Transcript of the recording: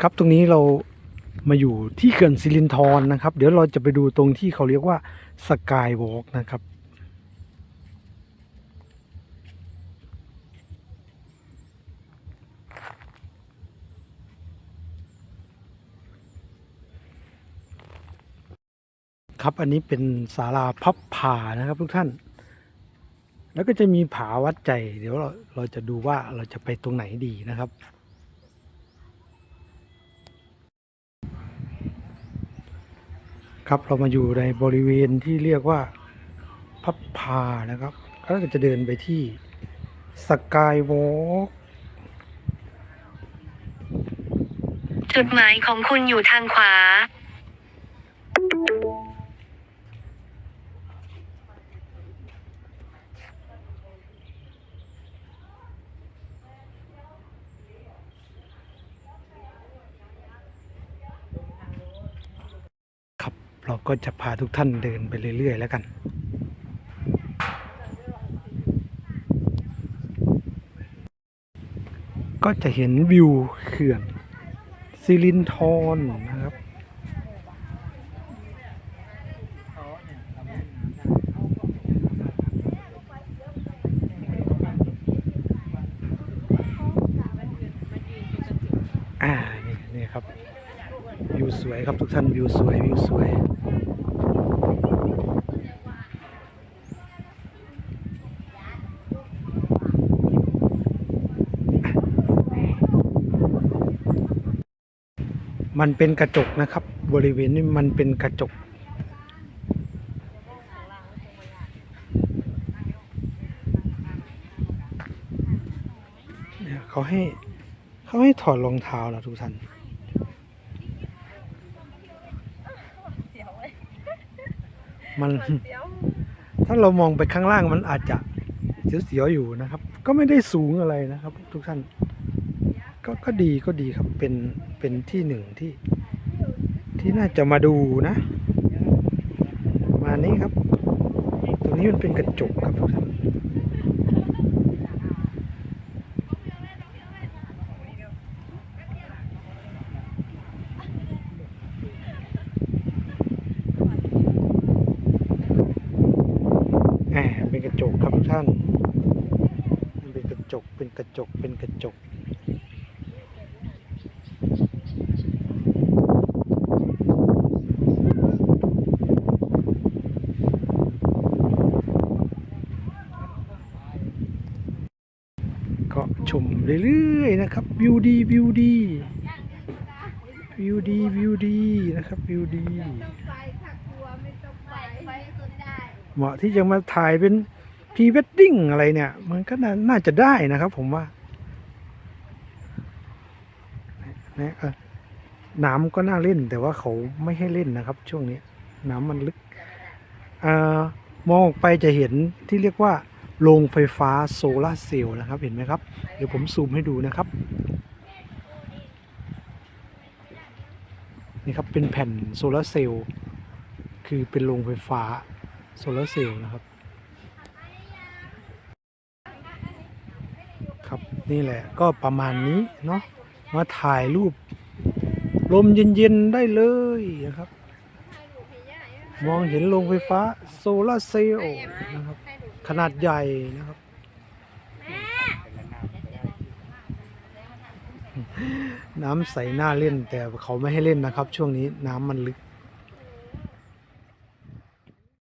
ครับตรงนี้เรามาอยู่ที่เขื่อนสิรินธรนะครับ เดี๋ยวเราจะไปดูตรงที่เขาเรียกว่าสกายวอล์กนะครับ ครับอันนี้เป็นศาลาพับผ่านะครับทุกท่าน แล้วก็จะมีผาวัดใจ เดี๋ยวเราเราจะดูว่าเราจะไปตรงไหนดีนะครับ ครับ เรามาอยู่ในบริเวณที่เรียกว่าพับพานะครับก็จะเดินไปที่สกายวอล์กจุดหมายของคุณอยู่ทางขวา ครับ เราก็จะพาทุกท่านเดินไปเรื่อย ๆ แล้วกัน ก็จะเห็นวิวเขื่อนซิลินทรนะครับ อ่า นี่นี่ครับ วิว สวยครับทุกท่านวิวสวยวิวสวยมันเป็นกระจกนะครับ บริเวณนี้มันเป็นกระจก เขาให้เขาให้ถอดรองเท้าแล้วทุกท่าน มันถ้าเรามองไปข้างล่างมันอาจจะเสียวๆอยู่นะครับ ก็ไม่ได้สูงอะไรนะครับ ทุกท่านก็ก็ดีก็ดีครับเป็นเป็นที่หนึ่งที่ ที่น่าจะมาดูนะประมาณนี้ครับ ตรงนี้มันเป็นกระจกครับทุกท่าน แหมเป็นก ระจกครับทุกท่านมันเป็นกระจกเป็นกระจกเป็นกระจกก็ชมเรื่อยๆนะครับวิวดีวิวดีวิวดีวิวดีนะครับวิวดีไปค่ะกลัวไม่ต้องไปไปสุดได้เหมาะที่จะมาถ่ายเป็น พรีเวดดิ้งอะไรเนี่ย มันก็น่านาจะได้นะครับผมว่านะน้ำก็น่าเล่นแต่ว่าเขาไม่ให้เล่นนะครับ ช่วงนี้น้ำมันลึกอามองออกไปจะเห็นที่เรียกว่าโรงไฟฟ้าโซลาเซลล์นะครับ เห็นไหมครับ เดี๋ยวผมซูมให้ดูนะครับ นี่ครับเป็นแผ่นโซลาเซลล์คือเป็นโรงไฟฟ้าโซลาเซลล์นะครับ ครับ นี่แหละ ก็ประมาณนี้เนาะมาถ่ายรูป ลมเย็นๆได้เลยนะครับ มองเห็นโรงไฟฟ้าโซลาร์เซลล์นะครับ ขนาดใหญ่นะครับ น้ำใสน่าเล่นแต่เขาไม่ให้เล่นนะครับ ช่วงนี้น้ำมันลึก